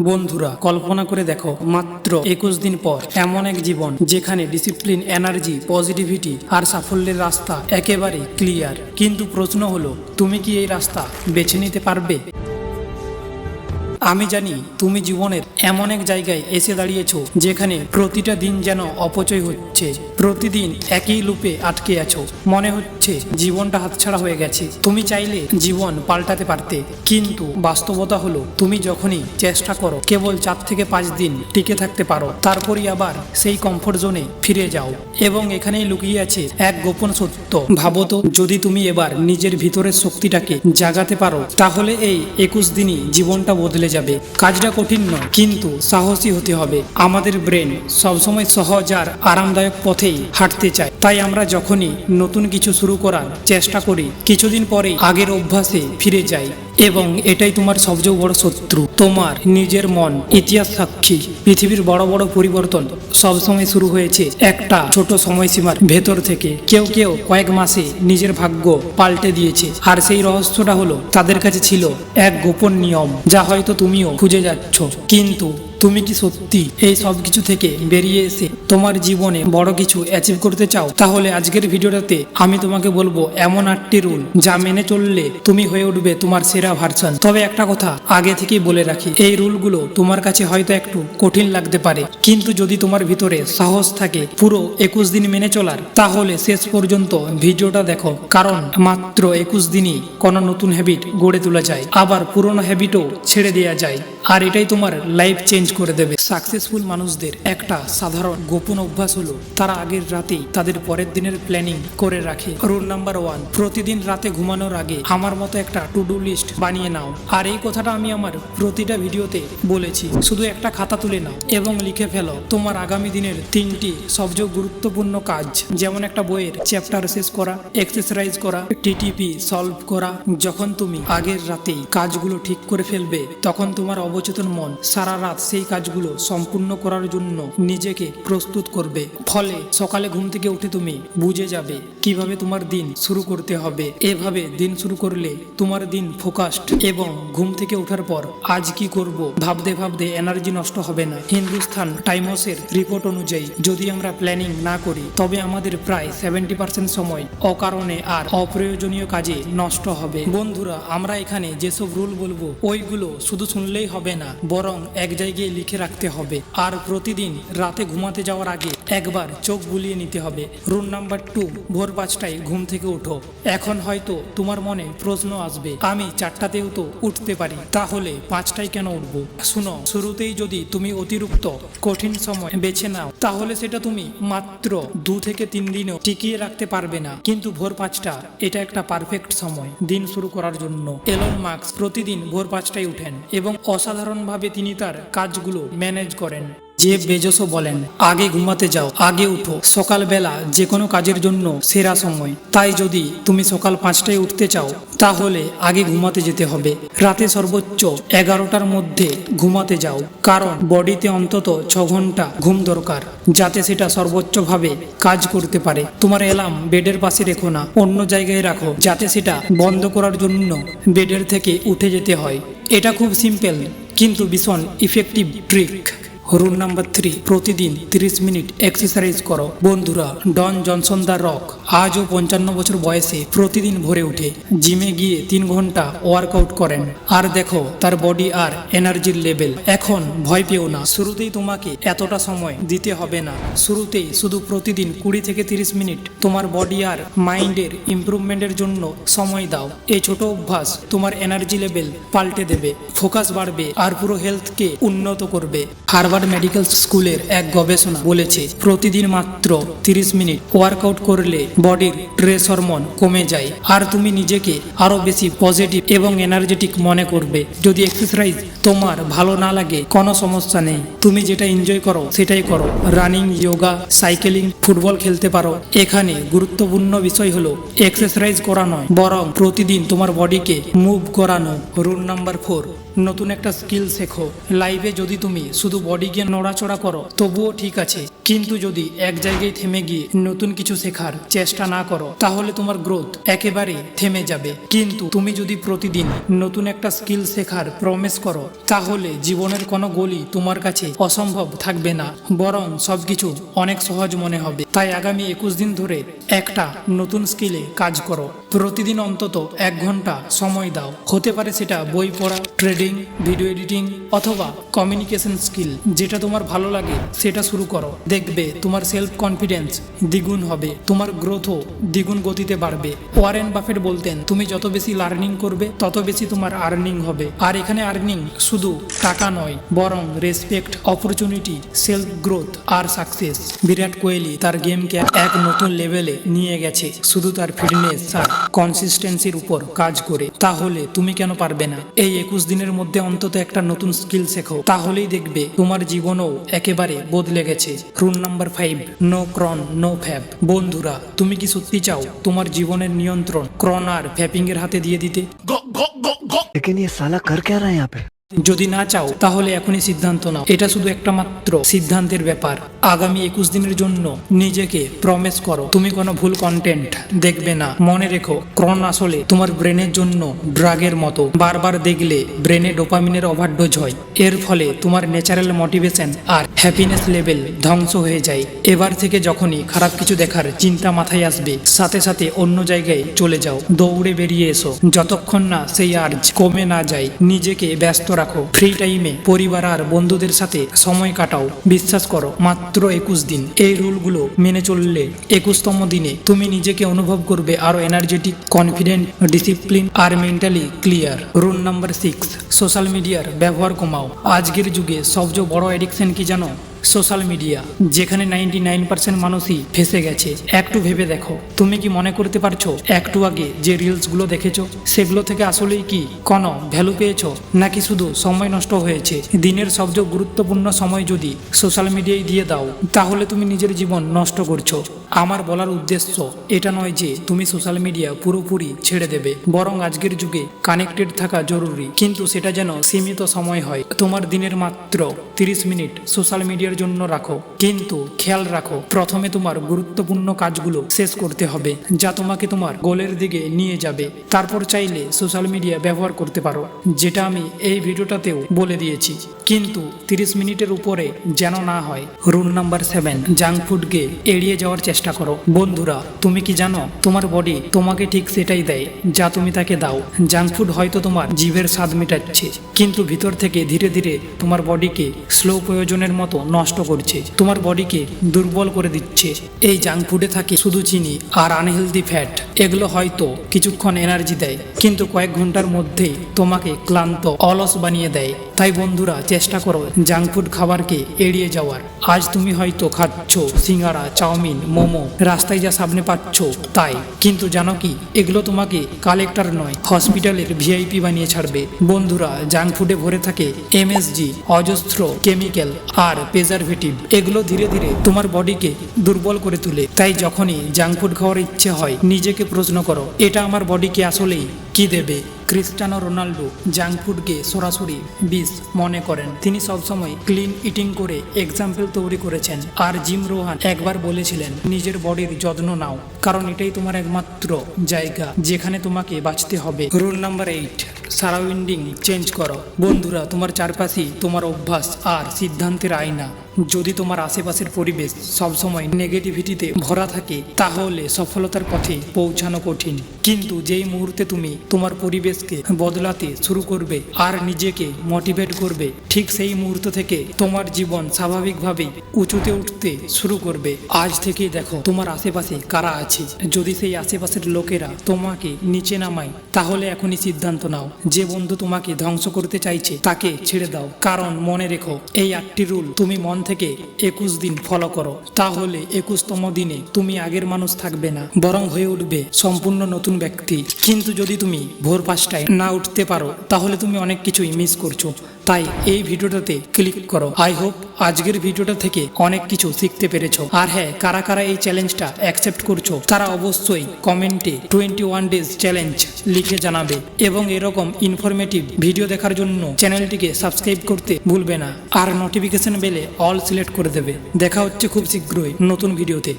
বন্ধুরা, কল্পনা করে দেখো, মাত্র একুশ দিন পর এমন এক জীবন যেখানে ডিসিপ্লিন এনার্জি পজিটিভিটি আর সাফল্যের রাস্তা একেবারে ক্লিয়ার কিন্তু প্রশ্ন হলো, তুমি কি এই রাস্তা বেছে নিতে পারবে? আমি জানি তুমি জীবনের এমন এক জায়গায় এসে দাঁড়িয়েছো যেখানে প্রতিটা দিন যেন অপচয় হচ্ছে। প্রতিদিন একই লুপে আটকে আছো। মনে হচ্ছে জীবনটা হাতছাড়া হয়ে গেছে। তুমি চাইলে জীবন পাল্টাতে পারতে, কিন্তু বাস্তবতা হলো তুমি যখনই চেষ্টা করো, কেবল চার থেকে পাঁচ দিন টিকে থাকতে পারো। তারপরই আবার সেই কমফোর্ট জোনে ফিরে যাও। এবং এখানেই লুকিয়ে আছে এক গোপন সত্য। ভাবো তো, যদি তুমি এবার নিজের ভিতরের শক্তিটাকে জাগাতে পারো, তাহলে এই একুশ দিনই জীবনটা বদলে যাবে। কাজটা কঠিন নয়, কিন্তু সাহসী হতে হবে। আমাদের ব্রেন সবসময় সহজ আর আরামদায়ক পথেই হাঁটতে চায়। তাই আমরা যখনই নতুন কিছু শুরু করার চেষ্টা করি, কিছুদিন পরে আগের অভ্যাসে ফিরে যাই। এবং এটাই তোমার সবচেয়ে বড় শত্রু। তোমার নিজের মন, ইতিহাস, সাক্ষী, পৃথিবীর বড় বড় পরিবর্তন সবসময় শুরু হয়েছে একটা ছোট সময়সীমার ভেতর থেকে। কেউ কেউ কয়েক মাসে নিজের ভাগ্য পাল্টে দিয়েছে। আর সেই রহস্যটা হলো, তাদের কাছে ছিল এক গোপন নিয়ম, যা হয়তো তুমিও খুঁজে যাচ্ছ। কিন্তু তুমি কি সত্যি এই সব কিছু থেকে বেরিয়ে এসে তোমার জীবনে বড় কিছু অ্যাচিভ করতে চাও? তাহলে আজকের ভিডিওটাতে আমি তোমাকে বলব এমন আটটি রুল যা মেনে চললে তুমি হয়ে উঠবে তোমার সেরা ভার্সন তবে একটা কথা আগে থেকেই বলে রাখি, এই রুলগুলো তোমার কাছে হয়তো একটু কঠিন লাগতে পারে। কিন্তু যদি তোমার ভিতরে সাহস থাকে পুরো একুশ দিন মেনে চলার, তাহলে শেষ পর্যন্ত ভিডিওটা দেখো। কারণ মাত্র একুশ দিনই কোনো নতুন হ্যাবিট গড়ে তোলা যায়। আবার পুরনো হ্যাবিটও ছেড়ে দেওয়া যায়। আর এটাই তোমার লাইফ চেঞ্জ করে দেবে। সাকসেসফুল মানুষদের একটা সাধারণ গোপন অভ্যাস হলো, তারা আগের রাতেই তাদের পরের দিনের প্ল্যানিং করে রাখে। রুল নাম্বার ওয়ান প্রতিদিন রাতে ঘুমানোর আগে আমার মতো একটা টু ডু লিস্ট বানিয়ে নাও। আর এই কথাটা আমি আমার প্রতিটা ভিডিওতে বলেছি। শুধু একটা খাতা তুলে নাও এবং লিখে ফেলো, তোমার আগামী দিনের তিনটি সবচেয়ে গুরুত্বপূর্ণ কাজ। যেমন একটা বইয়ের চ্যাপ্টার শেষ করা এক্সারসাইজ করা টিটিপি সলভ করা। যখন তুমি আগের রাতেই কাজগুলো ঠিক করে ফেলবে, তখন তোমার অবচেতন মন সারা রাত সেই কাজগুলো সম্পূর্ণ করার জন্য নিজেকে প্রস্তুত করবে। ফলে সকালে ঘুম থেকে উঠে তুমি বুঝে যাবে কীভাবে তোমার দিন শুরু করতে হবে। এভাবে দিন শুরু করলে তোমার দিন ফোকাসড এবং ঘুম থেকে ওঠার পর আজ কি করব ভাবতে ভাবতে এনার্জি নষ্ট হবে না। হিন্দুস্থান টাইমসের রিপোর্ট অনুযায়ী যদি আমরা প্ল্যানিং না করি, তবে আমাদের প্রায় সেভেন্টি পার্সেন্ট সময় অকারণে আর অপ্রয়োজনীয় কাজে নষ্ট হবে। বন্ধুরা, আমরা এখানে যেসব রুল বলব, ওইগুলো শুধু শুনলেই হবে না, বরং এক জায়গায় লিখে রাখতে হবে। আর প্রতিদিন রাতে ঘুমাতে যাওয়ার আগে একবার চোখ বুলিয়ে নিতে হবে। রুল নাম্বার টু, ভোর পাঁচটায় ঘুম থেকে উঠো এখন হয়তো তোমার মনে প্রশ্ন আসবে, আমি চারটাতেও তো উঠতে পারি, তাহলে পাঁচটায় কেন উঠবো? শুনো, শুরুতেই যদি তুমি অতিরিক্ত কঠিন সময় বেছে নাও, তাহলে সেটা তুমি মাত্র দু থেকে তিন দিনও টিকিয়ে রাখতে পারবে না। কিন্তু ভোর পাঁচটা, এটা একটা পারফেক্ট সময়, দিন শুরু করার জন্য। এলন মার্কস প্রতিদিন ভোর পাঁচটায় উঠেন এবং অসাধারণভাবে তিনি তার কাজগুলো ম্যানেজ করেন। যে বেজসও বলেন, আগে ঘুমাতে যাও, আগে উঠো। সকালবেলা যে কোনো কাজের জন্য সেরা সময়। তাই যদি তুমি সকাল পাঁচটায় উঠতে চাও, তাহলে আগে ঘুমাতে যেতে হবে। রাতে সর্বোচ্চ এগারোটার মধ্যে ঘুমাতে যাও। কারণ বডিতে অন্তত ছ ঘণ্টা ঘুম দরকার, যাতে সেটা সর্বোচ্চভাবে কাজ করতে পারে। তোমার অ্যালার্ম বেডের পাশে রেখো না, অন্য জায়গায় রাখো, যাতে সেটা বন্ধ করার জন্য বেডের থেকে উঠে যেতে হয়। এটা খুব সিম্পল। কিন্তু ভীষণ effective trick rule number three প্রতিদিন তিরিশ মিনিট এক্সারসাইজ করো। বন্ধুরা, ডন জনসন দা রক আজও পঞ্চান্ন বছর বয়সে প্রতিদিন ভোরে উঠে জিমে গিয়ে তিন ঘণ্টা ওয়ার্কআউট করেন। আর দেখো, তার বডি আর এনার্জির লেভেল এখন ভয় পেও না, শুরুতেই তোমাকে এতটা সময় দিতে হবে না। শুরুতেই শুধু প্রতিদিন কুড়ি থেকে তিরিশ মিনিট তোমার বডি আর মাইন্ডের ইমপ্রুভমেন্টের জন্য সময় দাও। এই ছোট অভ্যাস তোমার এনার্জি লেভেল পাল্টে দেবে ফোকাস বাড়বে আর পুরো হেলথকে উন্নত করবে। হারবার্ড মেডিকেল স্কুলের এক গবেষণা বলেছে, প্রতিদিন মাত্র তিরিশ মিনিট ওয়ার্কআউট করলে বডির ট্রেস হরমোন কমে যায়। আর তুমি নিজেকে আরও বেশি পজিটিভ এবং এনার্জেটিক মনে করবে। যদি এক্সারসাইজ তোমার ভালো না লাগে, কোনো সমস্যা নেই। তুমি যেটা এনজয় করো, সেটাই করো। রানিং যোগা সাইকেলিং, ফুটবল খেলতে পারো। এখানে গুরুত্বপূর্ণ বিষয় হলো, এক্সারসাইজ করা নয়, বরং প্রতিদিন তোমার বডিকে মুভ করানো। রুল নাম্বার ফোর নতুন একটা স্কিল শেখো। লাইভে যদি তুমি শুধু বডি গিয়ে নড়াচড়া করো, তবুও ঠিক আছে। কিন্তু যদি এক জায়গায় থেমে গিয়ে নতুন কিছু শেখার চেষ্টা না করো, তাহলে তোমার গ্রোথ একেবারে থেমে যাবে। কিন্তু তুমি যদি প্রতিদিন নতুন একটা স্কিল শেখার প্রমিস করো, তাহলে জীবনের কোনো গোলই তোমার কাছে অসম্ভব থাকবে না, বরং সবকিছু অনেক সহজ মনে হবে। তাই আগামী একুশ দিন ধরে একটা নতুন স্কিলে কাজ করো। প্রতিদিন অন্তত এক ঘণ্টা সময় দাও। হতে পারে সেটা বই পড়া ট্রেডিং ভিডিও এডিটিং অথবা কমিউনিকেশন স্কিল যেটা তোমার ভালো লাগে, সেটা শুরু করো। দেখবে তোমার সেলফ কনফিডেন্স দ্বিগুণ হবে, তোমার গ্রোথও দ্বিগুণ গতিতে বাড়বে। ওয়ারেন বাফেট বলতেন, তুমি যত বেশি লার্নিং করবে, তত বেশি তোমার আর্নিং হবে। আর এখানে আর্নিং শুধু টাকা নয়, বরং রেসপেক্ট অপরচুনিটি সেলফ গ্রোথ আর সাকসেস বিরাট কোহলি তার গেমকে এক নতুন লেভেলে নিয়ে গেছে, শুধু তার ফিটনেস আর কনসিস্টেন্সির উপর কাজ করে। তাহলে তুমি কেন পারবে না? এই একুশ দিনের মধ্যে অন্তত একটা নতুন স্কিল শেখো, তাহলেই দেখবে তোমার জীবনও একেবারে বদলে গেছে। Rule number five no cron no fap বন্ধুরা তুমি কি সত্যি চাও তোমার জীবনের নিয়ন্ত্রণ ক্রন আর ফ্যাপিং এর হাতে দিয়ে দিতে? একে নিয়ে সালা কর কে রা পে? যদি না চাও, তাহলে এখনই সিদ্ধান্ত নাও। এটা শুধু একটা মাত্র সিদ্ধান্তের ব্যাপার। আগামী একুশ দিনের জন্য নিজেকে প্রমিস করো, তুমি কোনো ভুল কন্টেন্ট দেখবে না। মনে রেখো ক্রন আসলে তোমার ব্রেনের জন্য ড্রাগের মতো। বারবার দেখলে ব্রেনে ডোপামিনের ওভারডোজ হয়। এর ফলে তোমার ন্যাচারাল মোটিভেশন আর হ্যাপিনেস লেভেল ধ্বংস হয়ে যায়। এবার থেকে যখনই খারাপ কিছু দেখার চিন্তা মাথায় আসবে, সাথে সাথে অন্য জায়গায় চলে যাও। দৌড়ে বেরিয়ে এসো। যতক্ষণ না সেই আর্জ কমে না যায়, নিজেকে ব্যস্ত রাখো। ফ্রি টাইমে পরিবার আর বন্ধুদের সাথে সময় কাটাও। বিশ্বাস করো, মাত্র একুশ দিন। এই রুলগুলো মেনে চললে একুশতম দিনে তুমি নিজেকে অনুভব করবে আরও এনার্জেটিক কনফিডেন্ট ডিসিপ্লিন আর mentally clear rule number six social মিডিয়ার ব্যবহার কমাও। আজকের যুগে সবচেয়ে বড় এডিকশন কি জানো? সোশ্যাল মিডিয়া, যেখানে নাইনটি নাইন পার্সেন্ট মানুষই ফেসে গেছে। একটু ভেবে দেখো, তুমি কি মনে করতে পারছ একটু আগে যে রিলসগুলো দেখেছ, সেগুলো থেকে আসলেই কি কোনো ভ্যালু পেয়েছ, নাকি শুধু সময় নষ্ট হয়েছে? দিনের সবচেয়ে গুরুত্বপূর্ণ সময় যদি সোশ্যাল মিডিয়ায় দিয়ে দাও, তাহলে তুমি নিজের জীবন নষ্ট করছ। আমার বলার উদ্দেশ্য এটা নয় যে তুমি সোশ্যাল মিডিয়া পুরোপুরি ছেড়ে দেবে, বরং আজকের যুগে কানেক্টেড থাকা জরুরি। কিন্তু সেটা যেন সীমিত সময় হয়। তোমার দিনের মাত্র তিরিশ মিনিট সোশ্যাল মিডিয়ার জন্য রাখো। কিন্তু খেয়াল রাখো, প্রথমে তোমার গুরুত্বপূর্ণ কাজগুলো শেষ করতে হবে, যা তোমাকে তোমার গোলের দিকে নিয়ে যাবে। তারপর চাইলে সোশ্যাল মিডিয়া ব্যবহার করতে পারো, যেটা আমি এই ভিডিওটাতেও বলে দিয়েছি। কিন্তু তিরিশ মিনিটের উপরে যেন না হয় রুল নাম্বার সেভেন জাঙ্ক ফুডকে এড়িয়ে যাওয়ার চেষ্টা করো। বন্ধুরা, তুমি কি জানো, তোমার বডি তোমাকে ঠিক সেটাই দেয়, যা তুমি তাকে দাও। জাঙ্ক ফুড হয়তো তোমার জীবের স্বাদ মেটাচ্ছে, কিন্তু ভিতর থেকে ধীরে ধীরে তোমার বডিকে স্লো প্রয়োজনের মতো নষ্ট করছে, তোমার বডিকে দুর্বল করে দিচ্ছে। এই জাঙ্ক ফুডে থাকে শুধু চিনি আর আনহেলদি ফ্যাট এগুলো হয়তো কিছুক্ষণ এনার্জি দেয়, কিন্তু কয়েক ঘণ্টার মধ্যেই তোমাকে ক্লান্ত, অলস বানিয়ে দেয়। তাই বন্ধুরা, চেষ্টা করো জাঙ্ক ফুড খাবারকে এড়িয়ে যাওয়ার। আজ তুমি হয়তো খাচ্ছ সিঙ্গারা, চাউমিন মোমো, রাস্তায় যা সামনে পাচ্ছ, তাই। কিন্তু জানো কি, এগুলো তোমাকে কালেক্টর নয়, হসপিটালের ভিআইপি বানিয়ে ছাড়বে। বন্ধুরা, জাঙ্ক ফুডে ভরে থাকে এমএসজি, অজস্র কেমিক্যাল আর প্রেজারভেটিভ। এগুলো ধীরে ধীরে তোমার বডিকে দুর্বল করে তুলে। তাই যখনই জাঙ্ক ফুড খাওয়ার ইচ্ছে হয়, নিজেকে প্রশ্ন করো, এটা আমার বডিকে আসলেই কি দেবে? ক্রিস্টানো রোনাল্ডো জাঙ্ক ফুডকে সরাসরি বিষ মনে করেন। তিনি সবসময় ক্লিন ইটিং করে এক্সাম্পল তৈরি করেছেন। আর জিম রোহান একবার বলেছিলেন, নিজের বডির যত্ন নাও, কারণ এটাই তোমার একমাত্র জায়গা যেখানে তোমাকে বাঁচতে হবে। Rule number eight, surrounding change করো। বন্ধুরা, তোমার চারপাশেই তোমার অভ্যাস আর সিদ্ধান্তের আয়না। যদি তোমার আশেপাশের পরিবেশ সবসময় নেগেটিভিটিতে ভরা থাকে, তাহলে সফলতার পথে পৌঁছানো কঠিন। কিন্তু যেই মুহূর্তে তুমি তোমার পরিবেশকে বদলাতে শুরু করবে আর নিজেকে মোটিভেট করবে, ঠিক সেই মুহূর্ত থেকে তোমার জীবন স্বাভাবিকভাবেই উঁচুতে উঠতে শুরু করবে। আজ থেকেই দেখো তোমার আশেপাশে কারা আছে। যদি সেই আশেপাশের লোকেরা তোমাকে নিচে নামায়, তাহলে এখনই সিদ্ধান্ত নাও। যে বন্ধু তোমাকে ধ্বংস করতে চাইছে, তাকে ছেড়ে দাও। কারণ মনে রেখো, এই আটটি রুল তুমি মন থেকে একুশ দিন ফলো করো। তাহলে একুশতম দিনে তুমি আগের মানুষ থাকবে না, বরং হয়ে উঠবে সম্পূর্ণ নতুন ব্যক্তি। কিন্তু যদি তুমি ভোর পাঁচটায় না উঠতে পারো, তাহলে তুমি অনেক কিছুই মিস করছ। তাই এই ভিডিওটাতে ক্লিক করো। আই হোপ আজকের ভিডিওটা থেকে অনেক কিছু শিখতে পেরেছ। আর হ্যাঁ কারা কারা এই চ্যালেঞ্জটা অ্যাকসেপ্ট করছ, তারা অবশ্যই কমেন্টে টোয়েন্টি ওয়ান ডেজ চ্যালেঞ্জ লিখে জানাবে। এবং এরকম ইনফরমেটিভ ভিডিও দেখার জন্য চ্যানেলটিকে সাবস্ক্রাইব করতে ভুলবে না। আর নোটিফিকেশন বেলে অল সিলেক্ট করে দেবে। দেখা হচ্ছে খুব শীঘ্রই নতুন ভিডিওতে